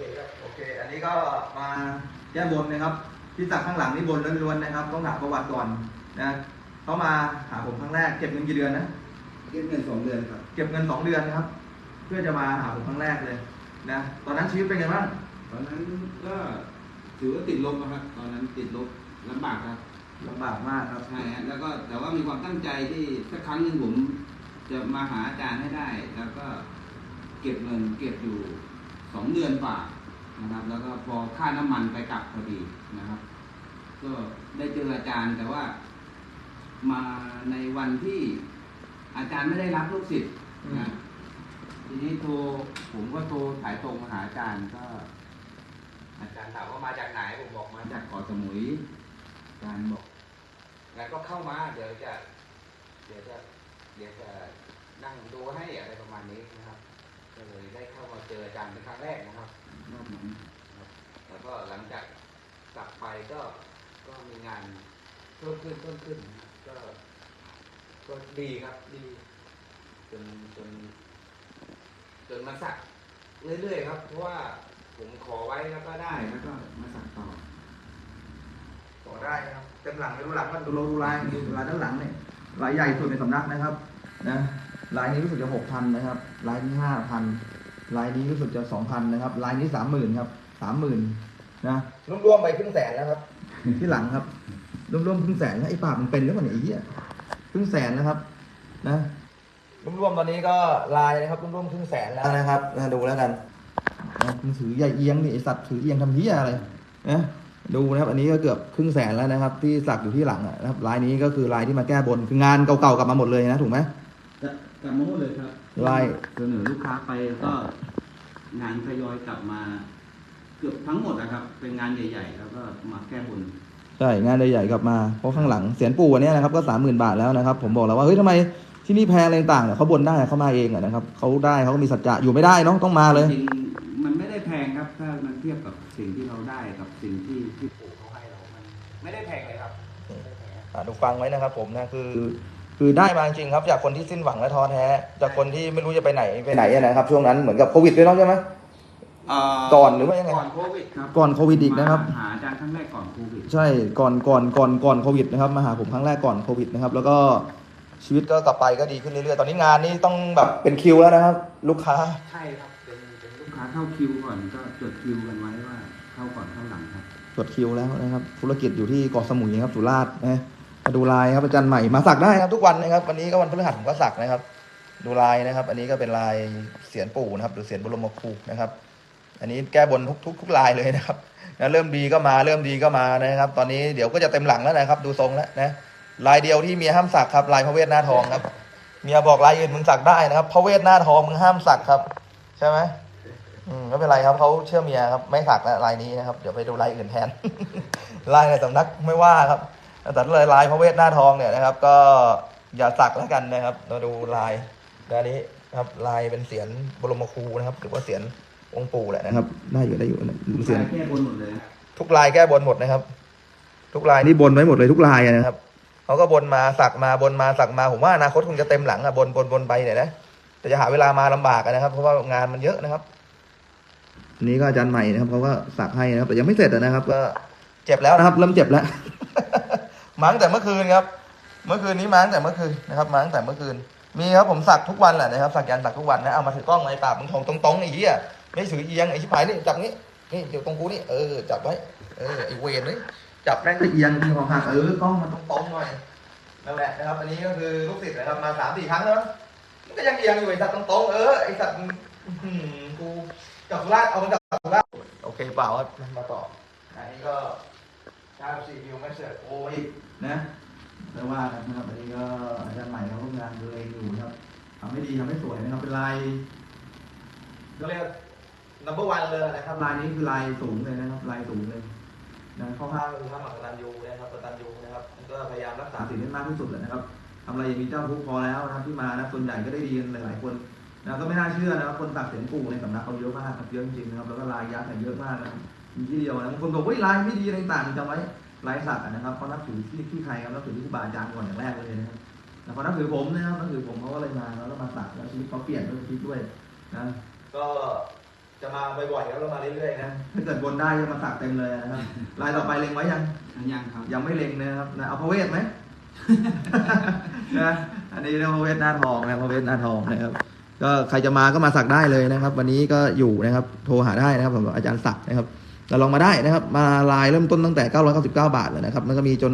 เคครับโอเค อันนี้ก็มาแก้บนนะครับที่สักข้างหลังนี่บนล้วนๆนะครับ ต้องถามประวัติก่อนนะเขามาหาผมครั้งแรกเก็บเงินกี่เดือนนะ เก็บเงินสองเดือนครับ เก็บเงินสองเดือนนะครับ เพื่อจะมาหาผมครั้งแรกเลยนะ ตอนนั้นชีวิตเป็นไงบ้าง ตอนนั้นก็ถือว่าติดลบนะครับ ตอนนั้นติดลบลำบากครับลำบากมากครับใช่ฮะแล้วก็แต่ว่ามีความตั้งใจที่สักครั้งหนึ่งผมจะมาหาอาจารย์ให้ได้ แล้วก็เก็บเงินเก็บอยู่ สองเดือนกว่านะครับ แล้วก็พอค่าน้ำมันไปกลับพอดีนะครับ ก็ได้เจออาจารย์แต่ว่ามาในวันที่อาจารย์ไม่ได้รับลูกศิษย์นะทีนี้โทรผมก็โทรสายตรงมาหาอาจารย์ก็ อาจารย์ถามว่ามาจากไหนผมบอกมาจากเกาะสมุยอาจารย์บอกงั้นก็เข้ามาเดี๋ยวจะ เดี๋ยวจะเดี๋ยวจะนั่งดูให้อะไรประมาณนี้นะครับ ก็เลยได้เข้ามาเจออาจารย์เป็นครั้งแรกนะครับรอบนั้นนะครับแล้วก็หลังจากกลับไปก็ก็มีงานเพิ่มขึ้นเพิ่มขึ้นนะครับก็ก็ดีครับดีจนจนจนมาสักเรื่อยๆครับ เพราะว่าผมขอไว้แล้วก็ได้แล้วก็มาสักต่อขอได้นะครับเต็มหลังไปดูหลังมันดูโลดูลายดูลายด้านหลังเนี่ยลายใหญ่สุดในสำนักนะครับ นะ ลายนี้รู้สึกจะหกพันนะครับ ลายนี้ห้าพันลายนี้รู้สึกจะสองพันนะครับ ลายนี้สามหมื่นครับสามหมื่นนะรวมๆไปครึ่งแสนแล้วครับ ที่หลังครับรวมๆครึ่งแสนแล้วไอ้ปากมันเป็นหรือเปล่าเนี่ยไอ้เหี้ยครึ่งแสนนะครับ นะรวมๆตอนนี้ก็ลายนะครับรวมๆครึ่งแสนแล้วนะครับนะดูแล้วกันนะมึงถือใหญ่เอียงนี่ไอสัตว์ถือเอียงทำเหี้ยอะไรนะดูนะครับ อันนี้ก็เกือบครึ่งแสนแล้วนะครับ ที่สักอยู่ที่หลังอะนะครับลายนี้ก็คือลายที่มาแก้บนคืองานเก่าๆกลับมาหมดเลยนะถูกไหม กลับมาหมดเลยครับไล่เสนอลูกค้าไปก็งานทยอยกลับมา เกือบทั้งหมดนะครับ เป็นงานใหญ่ ๆ แล้วก็มาแก้บนใช่งานใหญ่ๆกลับมาเพราะข้างหลังเสียนปู่อันเนี้ยนะครับก็สามหมื่นบาทแล้วนะครับ ผมบอกแล้วว่าเฮ้ยทำไมที่นี่แพงอะไรต่างๆเนี่ยเขาบนได้เขามาเองอะนะครับเขาได้เขาก็มีสัจจะอยู่ไม่ได้เนาะต้องมาเลยจริงๆมันไม่ได้แพงครับ ถ้ามันเทียบกับสิ่งที่เราได้กับสิ่งที่ที่ปู่เขาให้เรามันไม่ได้แพงเลยครับไม่ได้แพงอะดูฟังไว้นะครับ ผมนะคือ คือได้มาจริงๆครับ จากคนที่สิ้นหวังและท้อแท้ จากคนที่ไม่รู้จะไปไหนไปไหนอะนะครับช่วงนั้นเหมือนกับโควิดด้วยเนาะใช่ไหมก่อนหรือว่ายังไงก่อนโควิดครับก่อนโควิดอีกนะครับมาหาอาจารย์ครั้งแรกก่อนโควิดใช่ก่อนก่อนก่อนก่อนโควิดนะครับมาหาผมครั้งแรกก่อนโควิดนะครับ แล้วก็ชีวิตก็กลับไปก็ดีขึ้นเรื่อยๆตอนนี้งานนี่ต้องแบบเป็นคิวแล้วนะครับ ลูกค้าใช่ครับเป็นเป็นลูกค้าเข้าคิวก่อนก็จดคิวกันไว้ว่าเข้าก่อนเข้าหลังครับจดคิวแล้วนะครับ ธุรกิจอยู่ที่เกาะสมุยครับสุราษฎร์นะ มาดูลายครับอาจารย์ใหม่มาสักได้ครับทุกวันนะครับ วันนี้ก็วันพฤหัสผมก็สักนะครับ ดูลายนะครับ อันนี้ก็เป็นลายเสียนปู่นะครับ หรือเสียนบรมครูนะครับ อันนี้แก้บนทุกทุกทุกลายเลยนะครับนะเริ่มดีก็มาเริ่มดีก็มานะครับ ตอนนี้เดี๋ยวก็จะเต็มหลังแล้วนะครับ ดูทรงแล้วนะลายเดียวที่เมียห้ามสักครับลายพระเวทหน้าทองครับเมียบอกลายอื่นมึงสักได้นะครับพระเวทหน้าทองมึงห้ามสักครับ ใช่ไหมอืมไม่เป็นไรครับเขาเชื่อเมียครับ ไม่สักแล้วลายนี้นะครับ เดี๋ยวไปดูลายอื่นแทนลายในสำนักไม่ว่าครับ แต่ลายลายพระเวทหน้าทองเนี่ยนะครับ ก็อย่าสักแล้วกันนะครับ เราดูลายอันนี้ครับลายเป็นเสียนบรมครูนะครับ หรือว่าเสียนองค์ปู่แหละนะครับ ได้อยู่ได้อยู่เสียนแก้บนหมดเลยทุกลายแก้บนหมดนะครับ ทุกลายนี่บนไว้หมดเลยทุกลายอะนะครับเขาก็บนมาสักมาบนมาสักมาผมว่าอนาคตคงจะเต็มหลังอะบนบนบนไปเนี่ยนะแต่จะหาเวลามาลำบากอะนะครับ เพราะว่างานมันเยอะนะครับอันนี้ก็อาจารย์ใหม่นะครับเขาก็สักให้นะครับ แต่ยังไม่เสร็จอะนะครับ ก็เจ็บแล้วนะครับ เริ่มเจ็บแล้ว มาตั้งแต่เมื่อคืนครับ เมื่อคืนนี้มาตั้งแต่เมื่อคืนนะครับ มาตั้งแต่เมื่อคืน มีครับผมสักทุกวันแหละนะครับสักยันสักทุกวันนะ เอามาถือกล้องไอ้ปากมึงทงตรงๆไอ้เหี้ยไม่ถือเอียงไอ้ชิบหายนี่จับนี้นี่เดี๋ยวตรงกูนี่เออจับไว้เออไอ้เวรนี่จับแม่งก็เอียงที่ของหักเออกล้องมันตรงๆหน่อยนั่นแหละนะครับ อันนี้ก็คือลูกศิษย์นะครับมาสามสี่ครั้งแล้วมันก็ยังเอียงอยู่ไอ้สัตว์ตรงๆเออไอ้สัตว์กูจับสุราษเอามันจับสุราษโอเคเปล่ามาต่ออันนี้ก็ ชาซีวิวไม่เสร็จโอ้ยนะไม่ว่ากันนะครับอันนี้ก็อาจารย์ใหม่เขาร่วมงานดูเองอยู่นะครับทำให้ดีทำให้สวยนะครับเป็นลายก็เรียก number one เลยนะครับลายนี้คือลายสูงเลยนะครับลายสูงเลยนะข้อห้าก็คือห้ามหมักกตันยูนะครับกตันยูนะครับก็พยายามรักษาสิ่งให้มากที่สุดเลยนะครับทำอะไรอย่างมีเจ้าทุกข์พอแล้วนะครับที่มานะส่วนใหญ่ก็ได้ดีกันหลายๆคนนะก็ไม่น่าเชื่อนะครับคนตักเสียงปู่ในสำนักเขาเยอะมากครับเยอะจริงๆนะครับแล้วก็ลายยักษ์เนี่ยเยอะมากนะครับ มีที่เดียวนะบางคนบอกว่าลายไม่ดีอะไรต่างๆจำไว้ไร้สักดิ์อะนะครับเขานับถือที่ที่ใครครับนับถือที่ครูบาอาจารย์ก่อนอย่างแรกเลยนะครับแล้วเขานับถือผมนะครับนับถือผมเขาก็เลยมาแล้วก็มาสักแล้วชีวิตเขาเปลี่ยนด้วยชีวิตด้วยนะก็จะมาบ่อยๆครับแล้วมาเรื่อยๆนะถ้าเกิดบนได้จะมาสักเต็มเลยนะครับลายต่อไปเล็งไว้ยังยังครับยังไม่เล็งนะครับนะเอาพระเวทไหมนะอันนี้เรียกว่าพระเวทหน้าทองนะพระเวทหน้าทองนะครับก็ใครจะมาก็มาสักได้เลยนะครับ วันนี้ก็อยู่นะครับ โทรหาได้นะครับสำหรับอาจารย์สักนะครับ เราลองมาได้นะครับ มาลายเริ่มต้นตั้งแต่ 999 บาทเลยนะครับ มันก็มีจน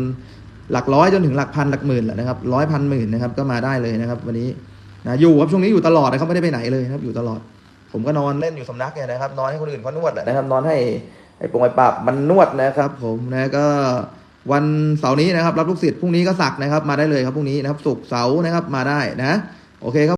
หลักร้อยจนถึงหลักพันหลักหมื่นแหละนะครับร้อยพันหมื่นนะครับก็มาได้เลยนะครับ วันนี้นะอยู่ครับช่วงนี้อยู่ตลอดนะครับไม่ได้ไปไหนเลยนะครับอยู่ตลอด ผมก็นอนเล่นอยู่สำนักเนี่ยนะครับนอนให้คนอื่นเขานวดแหละนะครับนอนให้ไอ้ปงไอ้ปราบมันนวดนะครับ ผมนะก็วันเสาร์นี้นะครับ รับลูกศิษย์พรุ่งนี้ก็สักนะครับ มาได้เลยครับพรุ่งนี้นะครับศุกร์เสาร์นะครับมาได้นะ โอเคครับ